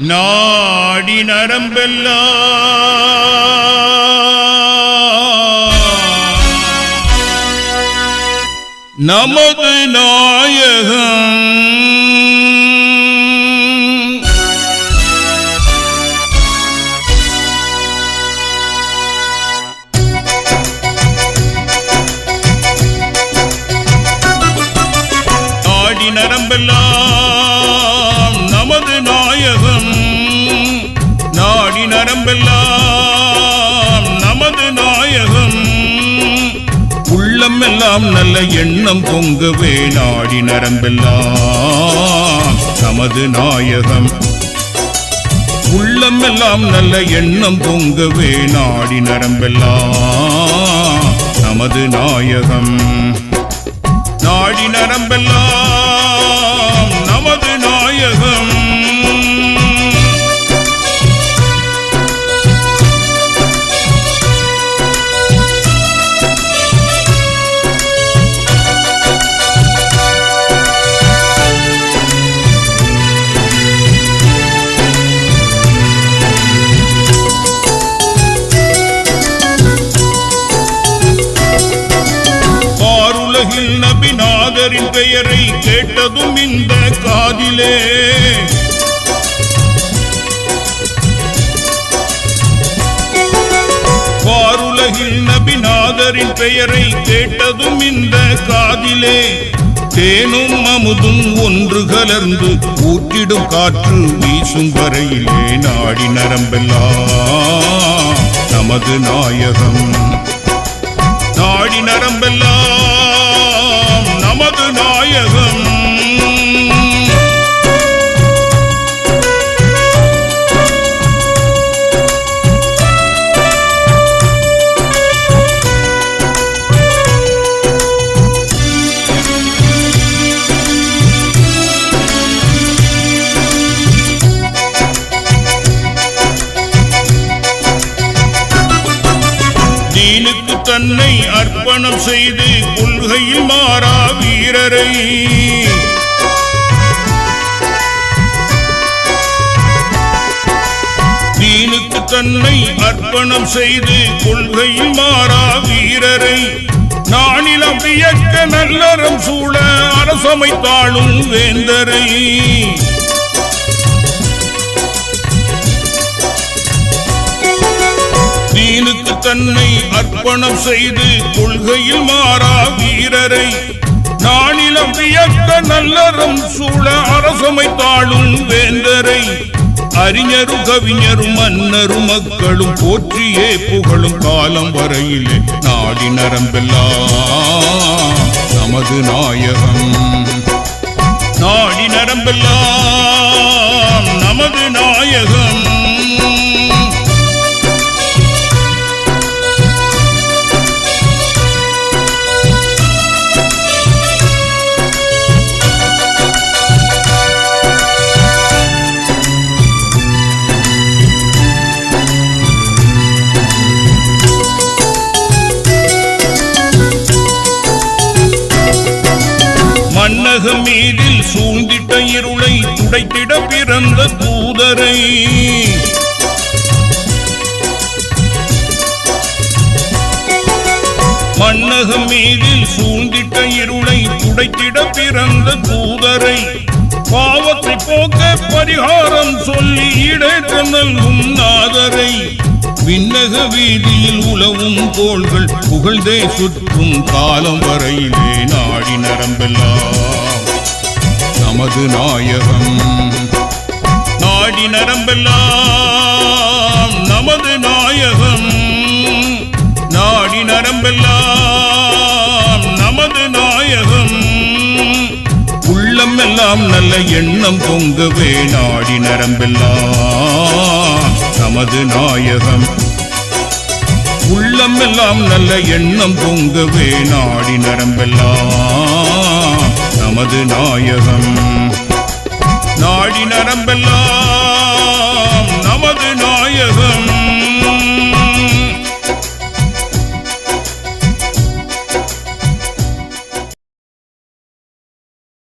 நாடி நரம்பெல்லாம். நமது நாயகம் நாடி நரம்பெல்லாம். நாயகம் நாடி நரம்பெல்லாம் நமது நாயகம். உள்ளம் எல்லாம் நல்ல எண்ணம் பொங்குவே நாடி நரம்பெல்லாம் நமது நாயகம். உள்ளம் எல்லாம் நல்ல எண்ணம் பொங்குவே நாடி நரம்பெல்லாம் நமது நாயகம். நாடி நரம்பெல்லாம் பெயரை கேட்டதும் இந்த காதிலே. பாருலகில் நபிநாதரின் பெயரை கேட்டதும் இந்த காதிலே. தேனும் அமுதும் ஒன்று கலர்ந்து ஊற்றிடும் காற்று வீசும் வரையிலே நாடி நரம்பெல்லாம். நமது நாயகம். நாடி நரம்பெல்லாம். நமது தீனுக்கு தன்னை அர்ப்பணம் செய்து கொள்கையில் மாறா வீரரை. தீனுக்கு தன்னை அர்ப்பணம் செய்து கொள்கையில் மாறா வீரரை. நானிலம் வியக்க நல்லறம் சூழ அரசமைத்தாளும் வேந்தரை. தீனுக்கு தன்னை அர்ப்பணம் செய்து கொள்கையில் மாறா வீரரை. நானிலம் வியக்க நல்லறம் சூழ அரசமைத்தாளும் வேந்தரை. அறிஞரும் கவிஞரும் மன்னரும் மக்களும் போற்றியே புகழும் காலம் வரையிலே நாடி நரம்பெல்லாம் நமது நாயகம். நாடி நரம்பெல்லாம் நமது நாயகம். மன்னகம் மீதில் சூழ்ந்திட்ட இருளை துடைத்திட பிறந்த தூதரை. மன்னகம் மீதில் சூழ்ந்திட்ட இருளை துடைத்திட பிறந்த தூதரை. பாவத்தை போக்க பரிகாரம் சொல்லி இடேற்ற நல்கும் நாதரை. விண்ணக வீதியில் உலவும் கோள்கள் புகழ்ந்தே சுற்றும் காலம் வரையிலே நாடி நரம்பெல்லாம். நமது நாயகம் நாடி நரம்பெல்லாம். நமது நாயகம் நாடி நரம்பெல்லாம். நமது நாயகம் உள்ளம் எல்லாம் நல்ல எண்ணம் பொங்கவே நாடி நரம்பெல்லாம். நமது நாயகம். உள்ளம் எல்லாம் நல்ல எண்ணம் பொங்கவே நாடி நரம்பெல்லாம். நமது நாயகம். நாடி நரம்பெல்லாம்.